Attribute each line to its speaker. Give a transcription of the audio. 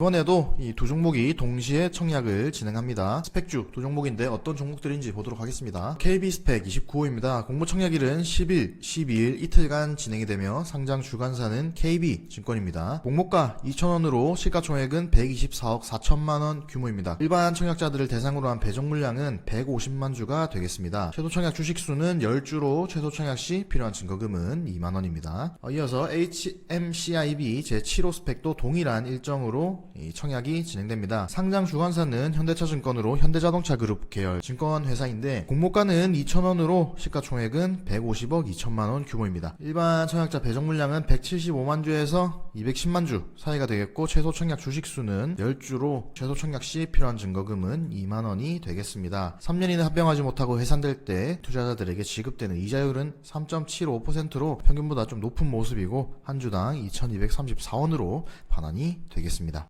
Speaker 1: 이번에도 이 두 종목이 동시에 청약을 진행합니다. 스펙주 두 종목인데 어떤 종목들인지 보도록 하겠습니다. KB 스펙 29호입니다. 공모 청약일은 10일, 12일 이틀간 진행이 되며 상장 주관사는 KB 증권입니다. 목목가 2,000원으로 시가총액은 124억 4천만 원 규모입니다. 일반 청약자들을 대상으로 한 배정 물량은 150만 주가 되겠습니다. 최소 청약 주식 수는 10주로 최소 청약 시 필요한 증거금은 2만 원입니다. 어, 이어서 HMCIB 제7호 스펙도 동일한 일정으로 이 청약이 진행됩니다. 상장 주관사는 현대차증권으로 현대자동차 그룹 계열 증권 회사인데 공모가는 2,000원으로 시가총액은 150억 2천만 원 규모입니다. 일반 청약자 배정 물량은 175만 주에서 210만 주 사이가 되겠고 최소 청약 주식 수는 10주로 최소 청약 시 필요한 증거금은 2만 원이 되겠습니다. 3년 이내 합병하지 못하고 해산될 때 투자자들에게 지급되는 이자율은 3.75%로 평균보다 좀 높은 모습이고 한 주당 2,234원으로 반환이 되겠습니다.